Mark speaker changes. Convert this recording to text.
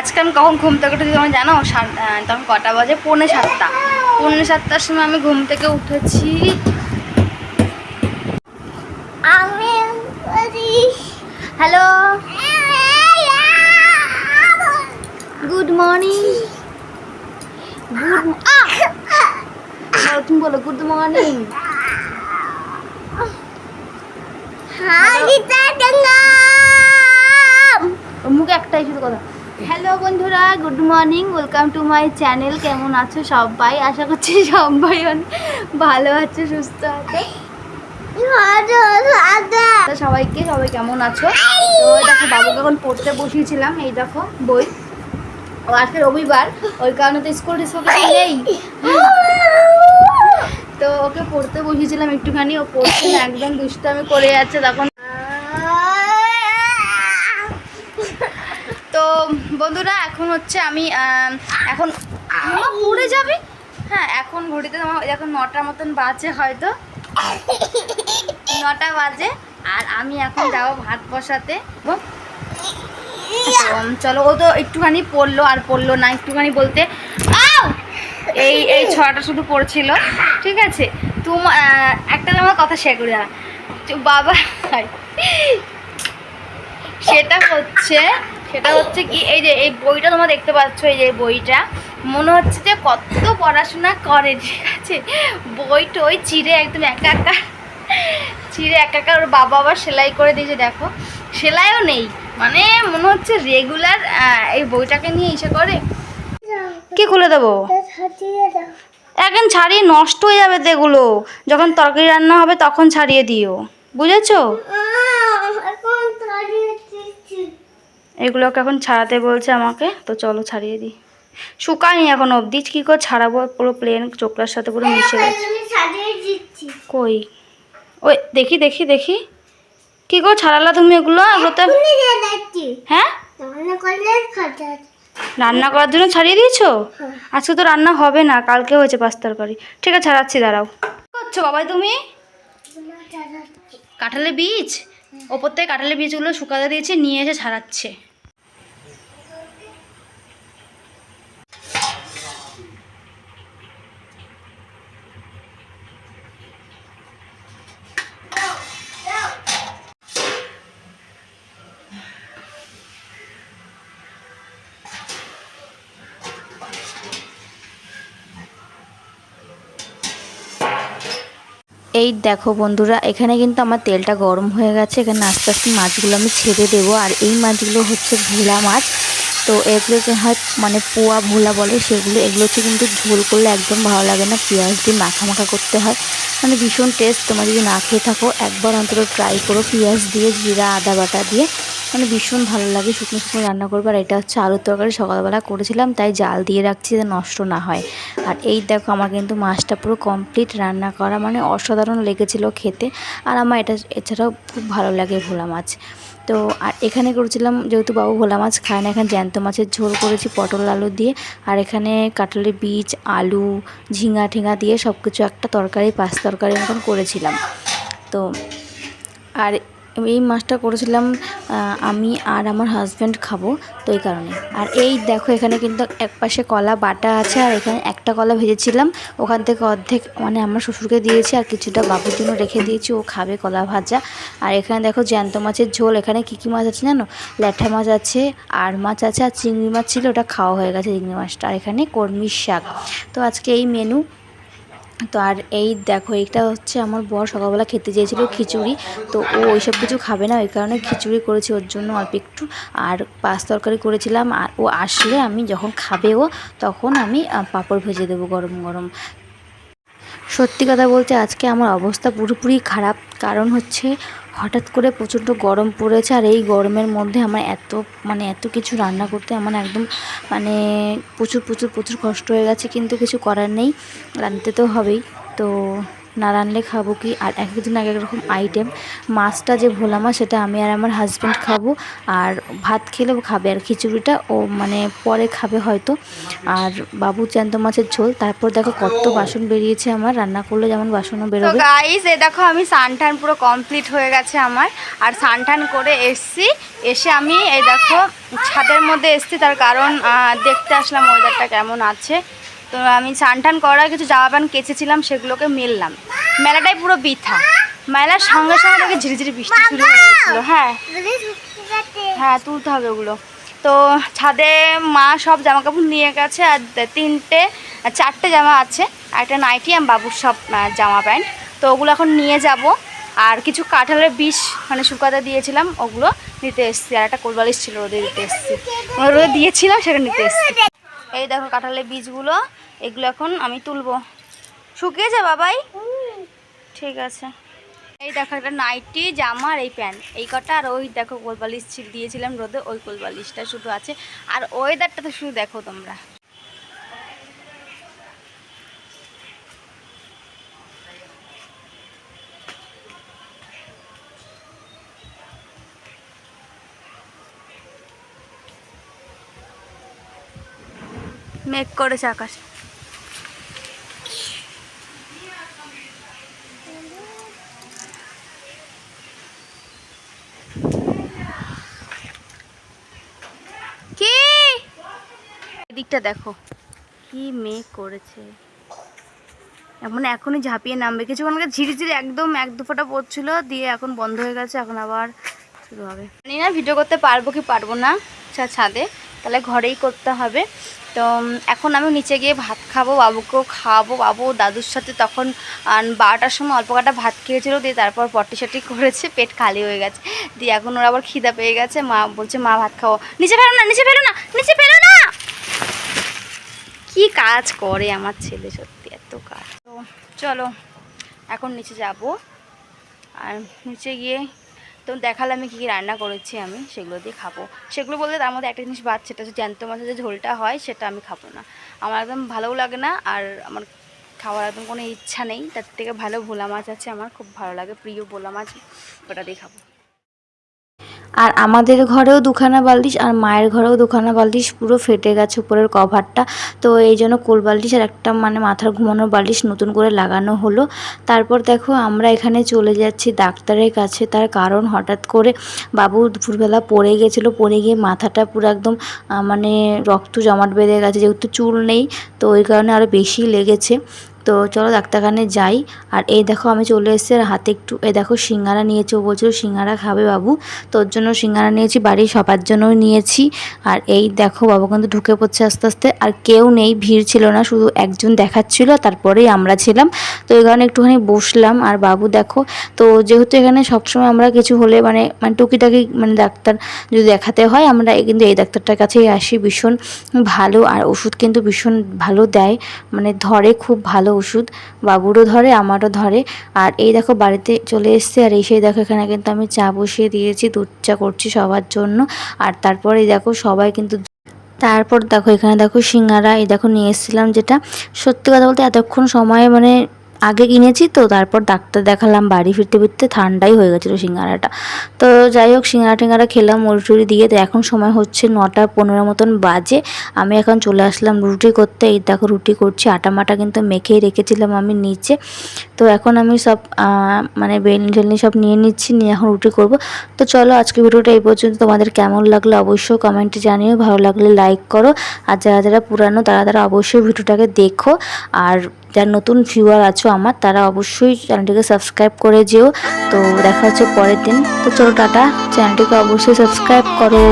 Speaker 1: আজকে আমি কখন ঘুম থেকে উঠেছি তোমার জানো? তখন কটা বাজে? পৌনে সাতটা। পৌনে সাতটার সময় আমি ঘুম থেকে উঠেছি।
Speaker 2: আমি
Speaker 1: হ্যালো? Good morning. গুড তুমি বলো গুড মর্নিং। মুখে একটাই শুধু কথা। হ্যালো বন্ধুরা good morning welcome to my channel কেমন আছো সবাই? আশা করছি সবাই অনেক ভালো আছে, সুস্থ আছে। সবাইকে, সবাই কেমন আছো? তো দেখো, বাবুকে এখন পড়তে বসিয়েছিলাম, এই দেখো, বই। ও আজকে রবিবার, ওই কারণে তো স্কুল টিস্কুল নেই। তো ওকে পড়তে বসিয়েছিলাম একটুখানি, ও পড়ছে না, একদম দুষ্টামি করে যাচ্ছে, তখন তো বন্ধুরা এখন হচ্ছে আমি এখন পড়ে যাবে। হ্যাঁ এখন ঘড়িতে তোমার এখন নটার মতন বাজে হয়তো। নটা বাজে, আর আমি এখন যাব ভাত বসাতে। চলো, ও তো একটুখানি পড়ল আর পড়ল না, একটুখানি বলতে! এই এই ছটা শুধু পড়ছিল। ঠিক আছে, তুম একটা তোমার কথা শেয়ার করি বাবা সেটা হচ্ছে সেটা হচ্ছে কি, এই যে এই বইটা তোমরা দেখতে পাচ্ছ, এই যে বইটা, মনে হচ্ছে যে কত পড়াশোনা করে, ঠিক আছে? বইটা ওই চিড়ে একদম একা একা, চিড়ে একা ওর বাবা আবার সেলাই করে দিয়েছে, দেখো। সেলাইও নেই মানে মনে হচ্ছে রেগুলার এই বইটাকে নিয়ে এসে করে। কি খুলে দেবো? এখন ছাড়িয়ে নষ্ট হয়ে যাবে তো এগুলো। যখন তরকারি রান্না হবে তখন ছাড়িয়ে দিও। বুঝেছ
Speaker 2: এখন ছাড়িয়ে দিচ্ছি
Speaker 1: এগুলোকে এখন ছাড়াতে বলছে আমাকে তো চলো ছাড়িয়ে দিই। শুকায়নি এখন অবধি কী করে ছাড়াবো? পুরো প্লেন চোখলার সাথে পুরো মিশে গেছে। কই? ওই দেখি দেখি দেখি। কী করে ছাড়ালা তুমি এগুলো? এগুলোতে হ্যাঁ?
Speaker 2: রান্না
Speaker 1: করার জন্য ছাড়িয়ে দিয়েছ?
Speaker 2: হ্যাঁ।
Speaker 1: আজকে তো রান্না হবে না কালকে হয়েছে পাঁচ তরকারি। ঠিক আছে ছাড়াচ্ছি দাঁড়াও। করছ বাবাই তুমি? কাঁঠালের বীজ? ওপর থেকে কাঁঠালের বীজগুলো শুকাতে দিয়েছে নিয়ে এসে ছাড়াচ্ছে। এই দেখো বন্ধুরা, এখানে কিন্তু আমার তেলটা গরম হয়ে গেছে। এখানে আস্তে আস্তে মাছগুলো আমি ছেড়ে দেবো। আর এই মাছগুলো হচ্ছে ভোলা মাছ। তো এগুলো যে হয় মানে পোয়া ভোলা বলে সেগুলো, এগুলো হচ্ছে কিন্তু ঝোল করলে একদম ভালো লাগে না। পেঁয়াজ দিয়ে মাখা মাখা করতে হয়। মানে ভীষণ টেস্ট তোমার যদি না খেয়ে থাকো, একবার অন্তত ট্রাই করো পেঁয়াজ দিয়ে, জিরা, আদা বাটা দিয়ে। মানে ভীষণ ভালো লাগে শুকনো শুকনো রান্না করব। আর এটা হচ্ছে আলুর তরকারি। সকালবেলা করেছিলাম, তাই জাল দিয়ে রাখছি যাতে নষ্ট না হয়। আর এই দেখো, আমার কিন্তু মাছটা পুরো কমপ্লিট রান্না করা। মানে অসাধারণ লেগেছিল খেতে। আর আমার এটা এছাড়াও খুব ভালো লাগে ভোলা মাছ। তো আর এখানে করেছিলাম, যেহেতু বাবু ভোলা মাছ খায় না, এখানে জ্যান্ত মাছের ঝোল করেছি পটল আলু দিয়ে। আর এখানে কাঁঠালের বীজ, আলু, ঝিঙা ঠিঙা দিয়ে সব কিছু একটা তরকারি, পাঁচ তরকারি মতন করেছিলাম। তো আর এই মাছটা করেছিলাম আমি আর আমার হাজব্যান্ড খাব, তো এই কারণে। আর এই দেখো, এখানে কিন্তু এক পাশে কলা বাটা আছে, আর এখানে একটা কলা ভেজেছিলাম। ওখান থেকে অর্ধেক মানে আমার শ্বশুরকে দিয়েছি, আর কিছুটা বাবুর জন্য রেখে দিয়েছি, ও খাবে কলা ভাজা। আর এখানে দেখো, জ্যান্ত মাছের ঝোল, এখানে কী কী মাছ আছে জানো? ল্যাঠা মাছ আছে, আর মাছ আছে, আর চিংড়ি মাছ ছিল, ওটা খাওয়া হয়ে গেছে চিংড়ি মাছটা। আর এখানে কর্মির শাক। তো আজকে এই মেনু তো আর এই দেখো, এইটা হচ্ছে আমার বর সকালবেলা খেতে চেয়েছিলো খিচুড়ি। তো ও ওইসব কিছু খাবে না, ওই কারণে খিচুড়ি করেছি ওর জন্য অল্প একটু। আর পাঁচ তরকারি করেছিলাম, আর ও আসলে আমি যখন খাবে ও, তখন আমি পাপড় পাঁপড় ভেজে দেবো গরম গরম। সত্যি কথা বলতে আজকে আমার অবস্থা পুরোপুরি খারাপ। কারণ হচ্ছে হঠাৎ করে প্রচণ্ড গরম পড়েছে আর এই গরমের মধ্যে আমার এত মানে এত কিছু রান্না করতে আমার একদম মানে প্রচুর প্রচুর প্রচুর কষ্ট হয়ে গেছে, কিন্তু কিছু করার নেই। রাঁধতে তো হবেই। তো না রানলে খাব কি? আর এক একদিন এক এক রকম আইটেম মাছটা যে ভোলা মাছ সেটা আমি আর আমার হাজব্যান্ড খাব। আর ভাত খেলেও খাবে আর খিচুড়িটা ও মানে পরে খাবে হয়তো। আর বাবু জ্যান্ত মাছের ঝোল তারপর দেখো কত বাসন বেরিয়েছে আমার রান্না করলে যেমন বাসনও বেরোবে।
Speaker 3: গাইস এই দেখো আমি সানটান পুরো কমপ্লিট হয়ে গেছে আমার। আর সানটান করে এসছি এসে আমি এই দেখো ছাদের মধ্যে এসছি তার কারণ দেখতে আসলাম ওয়েদারটা কেমন আছে। তো আমি সানটান করার কিছু জামা প্যান্ট কেচেছিলাম সেগুলোকে মেললাম। মেলাটাই পুরো বৃথা। মেলার সঙ্গে সঙ্গে দেখে ঝিরিঝিরি বৃষ্টি শুরু হয়ে গেছিল হ্যাঁ। হ্যাঁ তুলতে হবে ওগুলো। তো ছাদে মা সব জামা কাপড় নিয়ে গেছে আর তিনটে চারটে জামা আছে আর একটা নাইটি আর বাবুর সব জামা প্যান্ট তো ওগুলো এখন নিয়ে যাব। আর কিছু কাঁঠালের বিষ মানে শুকাতে দিয়েছিলাম ওগুলো নিতে এসেছি। আর একটা কোলবালিশ ছিল রোদে দিতে এসেছি। রোদে দিয়েছিলাম সেটা নিতে এসেছি। এই দেখো কাঁঠালের বীজগুলো, এগুলো এখন আমি তুলবো। শুকিয়েছে বাবাই? ঠিক আছে। এই দেখো একটা নাইটি, জামা আর এই প্যান্ট। এই কটা আর ওই দেখো কোলবালিশ ছিল- দিয়েছিলাম রোদে, ওই কোলবালিশটা শুধু আছে। আর ওয়েদারটা তো শুধু দেখো তোমরা। মেঘ করেছে আকাশে। কি? এদিকটা দেখো। কি মেঘ করেছে। এমন এখনই ঝাঁপিয়ে নামবে। কিছুক্ষণ ঝিরিঝিরি একদম এক দু ফোঁটা পড়ছিল, দিয়ে এখন বন্ধ হয়ে গেছে, এখন আবার শুরু হবে। জানি না ভিডিও করতে পারব কি পারব না ছাদে। তাহলে ঘরেই করতে হবে। তো এখন আমি নিচে গিয়ে ভাত খাব, বাবুকেও খাওয়াবো। বাবু দাদুর সাথে তখন বারোটার সময় অল্প কাটা ভাত খেয়েছিল, দিয়ে তারপর পটি সটি করেছে, পেট খালি হয়ে গেছে। দিয়ে এখন ওরা আবার খিদা পেয়ে গেছে, মা বলছে, মা, ভাত খাও। নিচে ফেলো না, নিচে ফেলো না, নিচে ফেলো না! কি কাজ করে আমার ছেলে সত্যি এত কাজ। তো, চলো, এখন নিচে যাব। আর নিচে গিয়ে তো দেখালে আমি কী কী রান্না করেছি আমি, সেগুলো দিয়ে খাব। সেগুলো বলতে তার মধ্যে একটা জিনিস বাদ, সেটা হচ্ছে জ্যান্ত মাছের যে ঝোলটা হয়, সেটা আমি খাব না। আমার একদম ভালোও লাগে না, আর আমার খাওয়ার একদম কোনো ইচ্ছা নেই। তার থেকে ভালো ভোলা মাছ আছে আমার, খুব ভালো লাগে, প্রিয় ভোলা মাছ, ওটা দিয়ে খাব।
Speaker 1: আর আমাদের ঘরেও দুখানা বালতিস আর মায়ের ঘরেও দুখানা বালতিস, পুরো ফেটে গেছে উপরের কভারটা। তো এই জন্য কোল বালতিস আর একটা মানে মাথার ঘুমানোর বালিশ নতুন করে লাগানো হলো। তারপর দেখো আমরা এখানে চলে যাচ্ছি ডাক্তারের কাছে। তার কারণ হঠাৎ করে বাবু দুপুরবেলা পড়ে গেছিল। পড়ে গিয়ে মাথাটা পুরো একদম মানে রক্ত জমাট বেঁধে গেছে, যেহেতু চুল নেই, তো ওই কারণে আরও বেশি লেগেছে। তো চলো ডাক্তারখানে যাই। আর এই দেখো আমি চলে এসেছি আর হাতে একটু, এই দেখো সিঙ্গারা নিয়েছি, ও বলছিল সিঙ্গারা খাবে বাবু। তোর জন্য সিঙ্গারা নিয়েছি, বাড়ির সবার জন্যও নিয়েছি। আর এই দেখো বাবু কিন্তু ঢুকে পড়ছে আস্তে আস্তে, আর কেউ নেই, ভিড় ছিল না, শুধু একজন দেখাচ্ছিল, তারপরেই আমরা ছিলাম। তো এই কারণে একটুখানি বসলাম, আর বাবু দেখো, তো যেহেতু এখানে সবসময় আমরা কিছু হলে মানে মানে টুকিটাকি মানে ডাক্তার যদি দেখাতে হয়, আমরা কিন্তু এই ডাক্তারটার কাছেই আসি, ভীষণ ভালো। আর ওষুধ কিন্তু ভীষণ ভালো দেয় মানে ধরে খুব ভালো ওষুধ বাবুরও ধরে, আমারও ধরে। আর এই দেখো বাড়িতে চলে এসছে, আর এসে দেখো এখানে কিন্তু আমি চা বসিয়ে দিয়েছি, দুধ চা করছি সবার জন্য। আর তারপরে দেখো সবাই কিন্তু তারপর দেখো এখানে দেখো সিঙ্গারা, এই দেখো নিয়ে এসেছিলাম যেটা। সত্যি কথা বলতে এতক্ষণ সময়ে মানে আগে কিনেছি তো, তারপর ডাক্তার দেখালাম, বাড়ি ফিরতে ফিরতে ঠান্ডাই হয়ে গেছিল সিঙ্গারাটা। তো যাই হোক, সিঙ্গারা টিঙ্গারা খেলাম মুড়ি দিয়ে তো এখন সময় হচ্ছে নটা পনেরো মতন বাজে। আমি এখন চলে আসলাম রুটি করতে, এই দেখো রুটি করছি আটা মাটা কিন্তু মেখেই রেখেছিলাম আমি নিচে। তো এখন আমি সব মানে বেলনি টেলনি সব নিয়ে নিচ্ছি, নিয়ে এখন রুটি করব। তো চলো আজকে ভিডিওটা এই পর্যন্ত, তোমাদের কেমন লাগল অবশ্যই কমেন্টে জানিও, ভালো লাগলে লাইক করো, আর যারা যারা পুরানো, তারা তারা অবশ্যই ভিডিওটাকে দেখো, আর যারা নতুন ভিউয়ার আছো আমার, তারা অবশ্যই চ্যানেলটিকে সাবস্ক্রাইব করে যেও। তো দেখা হচ্ছে পরের দিন। তো চলো টাটা চ্যানেলটিকে অবশ্যই সাবস্ক্রাইব করো।